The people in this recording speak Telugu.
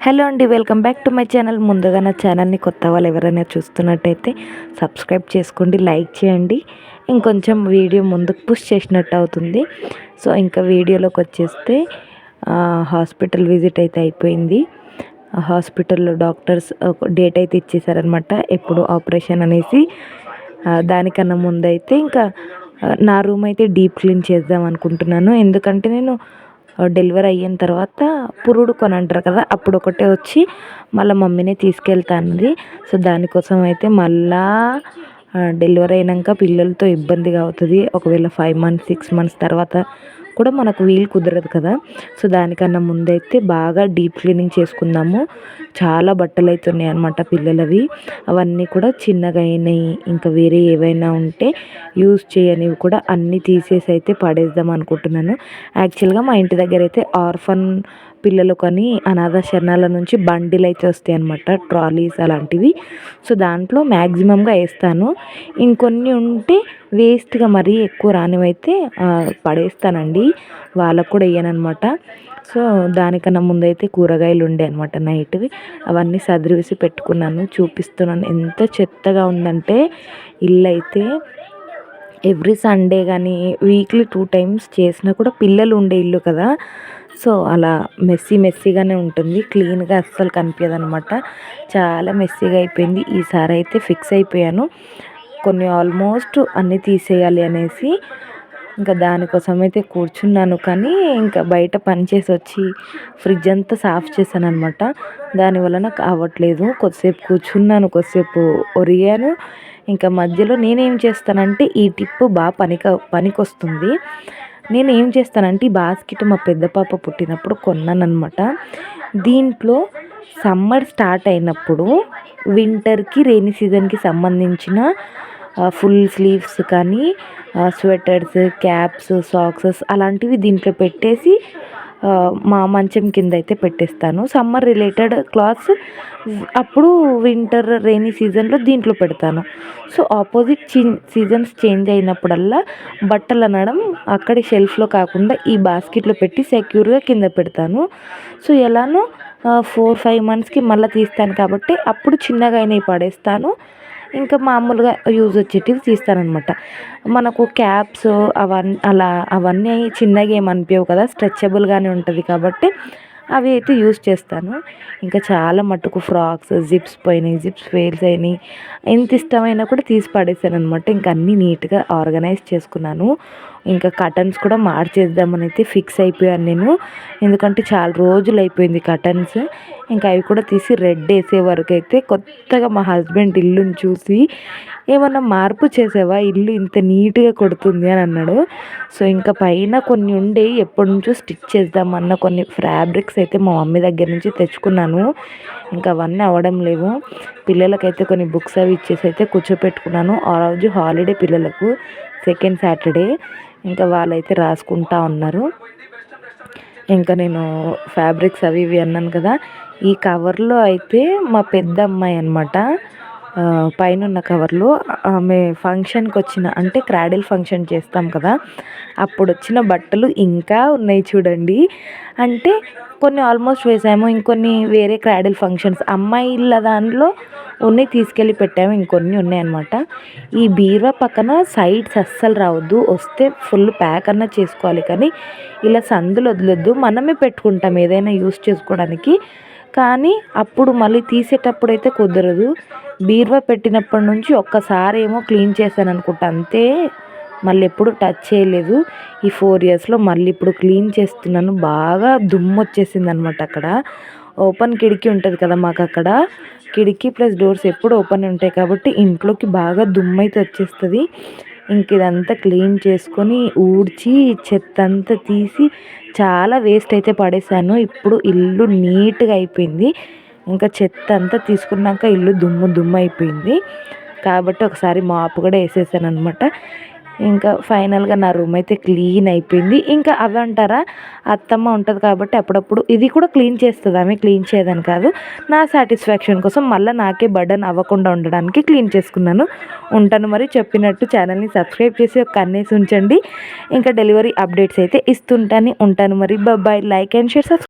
హలో అండి welcome back to my channel. ముందుగా నా ఛానల్ని కొత్త వాళ్ళు ఎవరైనా చూస్తున్నట్టయితే సబ్స్క్రైబ్ చేసుకోండి లైక్ చేయండి. ఇంకొంచెం వీడియో ముందుకు పుష్ చేసినట్టు అవుతుంది. సో ఇంకా వీడియోలోకి వచ్చేస్తే హాస్పిటల్ విజిట్ అయితే అయిపోయింది. హాస్పిటల్లో డాక్టర్స్ డేట్ అయితే ఇచ్చేసారనమాట ఎప్పుడు ఆపరేషన్ అనేసి. దానికన్నా ముందైతే ఇంకా నా రూమ్ అయితే డీప్ క్లీన్ చేద్దాం అనుకుంటున్నాను. ఎందుకంటే నేను డెలివరీ అయిన తర్వాత పురుడు కొని అంటారు కదా అప్పుడు ఒకటే వచ్చి మళ్ళీ మమ్మీనే తీసుకెళ్తానది సో దానికోసం అయితే మళ్ళా డెలివరీ అయినాక పిల్లలతో ఇబ్బందిగా అవుతుంది. ఒకవేళ ఫైవ్ మంత్స్ సిక్స్ మంత్స్ తర్వాత కూడా మనకు వీలు కుదరదు కదా. సో దానికన్నా ముందైతే బాగా డీప్ క్లీనింగ్ చేసుకుందాము. చాలా బట్టలు అవుతున్నాయి అనమాట పిల్లలవి. అవన్నీ కూడా చిన్నగా అయినాయి. ఇంకా వేరే ఏవైనా ఉంటే యూజ్ చేయనివి కూడా అన్నీ తీసేసి అయితే పడేద్దాం అనుకుంటున్నాను. యాక్చువల్గా మా ఇంటి దగ్గర అయితే ఆర్ఫన్ పిల్లలు కానీ అనాథ శరణాల నుంచి బండిలు అయితే వస్తాయి అనమాట ట్రాలీస్ అలాంటివి. సో దాంట్లో మ్యాక్సిమంగా వేస్తాను. ఇంకొన్ని ఉంటే వేస్ట్గా మరీ ఎక్కువ రానివైతే పడేస్తానండి. వాళ్ళకు కూడా వేయనమాట సో దానికన్నా ముందైతే కూరగాయలు ఉండే అనమాట నైట్వి. అవన్నీ సదిరివేసి పెట్టుకున్నాను చూపిస్తున్నాను. ఎంత చెత్తగా ఉందంటే ఇల్లు అయితే ఎవ్రీ సండే కానీ వీక్లీ టూ టైమ్స్ చేసినా కూడా పిల్లలు ఉండే ఇల్లు కదా. సో అలా మెస్సీ మెస్సీగానే ఉంటుంది. క్లీన్గా అస్సలు కనిపించదు అనమాట చాలా మెస్సీగా అయిపోయింది. ఈసారి అయితే ఫిక్స్ అయిపోయాను. కొన్ని ఆల్మోస్ట్ అన్నీ తీసేయాలి అనేసి ఇంకా దానికోసం అయితే కూర్చున్నాను. కానీ ఇంకా బయట పని చేసి వచ్చి ఫ్రిడ్జ్ అంతా సాఫ్ చేశాను అనమాట దానివల్ల నాకు అవ్వట్లేదు. కొద్దిసేపు కూర్చున్నాను కొద్దిసేపు ఒరిగాను. ఇంకా మధ్యలో నేనేం చేస్తానంటే ఈ టిప్ బాగా పనిక పనికొస్తుంది. నేను ఏం చేస్తానంటే ఈ బాస్కెట్ మా పెద్ద పాప పుట్టినప్పుడు కొన్నానమాట దీంట్లో సమ్మర్ స్టార్ట్ అయినప్పుడు వింటర్కి రెయినీ సీజన్కి సంబంధించిన ఫుల్ స్లీవ్స్ కానీ స్వెటర్స్ క్యాప్స్ సాక్సెస్ అలాంటివి దీంట్లో పెట్టేసి మా మంచం కింద అయితే పెట్టేస్తాను. సమ్మర్ రిలేటెడ్ క్లాత్స్ అప్పుడు వింటర్ రెయినీ సీజన్లో దీంట్లో పెడతాను. సో ఆపోజిట్ సీజన్స్ చేంజ్ అయినప్పుడల్లా బట్టలు అనడం అక్కడ షెల్ఫ్లో కాకుండా ఈ బాస్కెట్లో పెట్టి సెక్యూర్గా కింద పెడతాను. సో ఎలానో ఫోర్ ఫైవ్ మంత్స్కి మళ్ళీ తీస్తాను కాబట్టి అప్పుడు చిన్నగా అయినవి పడేస్తాను. ఇంకా మామూలుగా యూజ్ వచ్చేటివి తీస్తానమాట మనకు క్యాప్స్ అవన్నీ అలా అవన్నీ చిన్నగా ఏమి అనిపించవు కదా స్ట్రెచబుల్గానే ఉంటుంది కాబట్టి అవి అయితే యూస్ చేస్తాను. ఇంకా చాలా మట్టుకు ఫ్రాక్స్ జిప్స్ పోయినాయి జిప్స్ ఫెయిల్స్ అయినాయి. ఎంత ఇష్టమైనా కూడా తీసి పడేసాను అనమాట ఇంకా అన్నీ నీట్గా ఆర్గనైజ్ చేసుకున్నాను. ఇంకా కటన్స్ కూడా మార్చేద్దామని అయితే ఫిక్స్ అయిపోయాను నేను. ఎందుకంటే చాలా రోజులు అయిపోయింది కటన్స్. ఇంకా అవి కూడా తీసి రెడ్ వేసే వరకు అయితే కొత్తగా మా హస్బెండ్ ఇల్లుని చూసి ఏమన్నా మార్పు చేసావా? ఇల్లు ఇంత నీట్గా కొడుతుంది అని అన్నాడు. సో ఇంకా పైన కొన్ని ఉండి ఎప్పటి నుంచో స్టిచ్ చేద్దామన్న కొన్ని ఫ్యాబ్రిక్స్ అయితే మా మమ్మీ దగ్గర నుంచి తెచ్చుకున్నాను. ఇంకా అవన్నీ అవ్వడం లేవు. పిల్లలకైతే కొన్ని బుక్స్ అవి ఇచ్చేసి అయితే కూర్చోపెట్టుకున్నాను. ఆ రోజు హాలిడే పిల్లలకు. Second Saturday. ఇంకా వాళ్ళైతే రాసుకుంటా ఉన్నారు. ఇంకా నేను ఫ్యాబ్రిక్స్ అవి ఇవి అన్నాను కదా. ఈ కవర్లో అయితే మా పెద్ద అమ్మాయి అనమాట పైన ఉన్న కవర్లో ఆమె ఫంక్షన్కి వచ్చిన అంటే క్రాడిల్ ఫంక్షన్ చేస్తాం కదా. అప్పుడు వచ్చిన బట్టలు ఇంకా ఉన్నాయి చూడండి. అంటే కొన్ని ఆల్మోస్ట్ వేసాము ఇంకొన్ని వేరే క్రాడిల్ ఫంక్షన్స్. అమ్మాయిల దానిలో ఉన్నాయి తీసుకెళ్ళి పెట్టాము. ఇంకొన్ని ఉన్నాయన్నమాట ఈ బీరువా పక్కన సైడ్స్ అస్సలు రావద్దు. వస్తే ఫుల్ ప్యాక్ అన్న చేసుకోవాలి కానీ ఇలా సందులు వదలొద్దు. మనమే పెట్టుకుంటాం ఏదైనా యూస్ చేసుకోవడానికి. కానీ అప్పుడు మళ్ళీ తీసేటప్పుడు అయితే కుదరదు. బీరువా పెట్టినప్పటి నుంచి ఒక్కసారి ఏమో క్లీన్ చేశాను అనుకుంటా. అంతే మళ్ళీ ఎప్పుడు టచ్ చేయలేదు. ఈ ఫోర్ ఇయర్స్లో మళ్ళీ ఇప్పుడు క్లీన్ చేస్తున్నాను. బాగా దుమ్ము వచ్చేసింది అనమాట అక్కడ. ఓపెన్ కిటికీ ఉంటుంది కదా మాకు అక్కడ. కిటికీ ప్లస్ డోర్స్ ఎప్పుడు ఓపెన్ ఉంటాయి కాబట్టి ఇంట్లోకి బాగా దుమ్ము అయితే వచ్చేస్తుంది. ఇంక ఇదంతా క్లీన్ చేసుకొని ఊడ్చి చెత్త అంతా తీసి చాలా వేస్ట్ అయితే పడేసాను. ఇప్పుడు ఇల్లు నీట్గా అయిపోయింది. ఇంకా చెత్త అంతా తీసుకున్నాక ఇల్లు దుమ్ము దుమ్ము అయిపోయింది. కాబట్టి ఒకసారి మాపు కూడా వేసేసాను అనమాట ఇంకా ఫైనల్గా నా రూమ్ అయితే క్లీన్ అయిపోయింది. ఇంకా అవి అంటారా అత్తమ్మ ఉంటుంది కాబట్టి అప్పుడప్పుడు ఇది కూడా క్లీన్ చేస్తుంది? ఆమె క్లీన్ చేయదని కాదు. నా సాటిస్ఫాక్షన్ కోసం మళ్ళీ నాకే బర్డన్ అవ్వకుండా ఉండడానికి క్లీన్ చేసుకున్నాను. ఉంటాను మరి చెప్పినట్టు ఛానల్ని సబ్స్క్రైబ్ చేసి ఒక కన్నేసి ఉంచండి. ఇంకా డెలివరీ అప్డేట్స్ అయితే ఇస్తుంటాను. ఉంటాను మరి. Bye like and share subscribe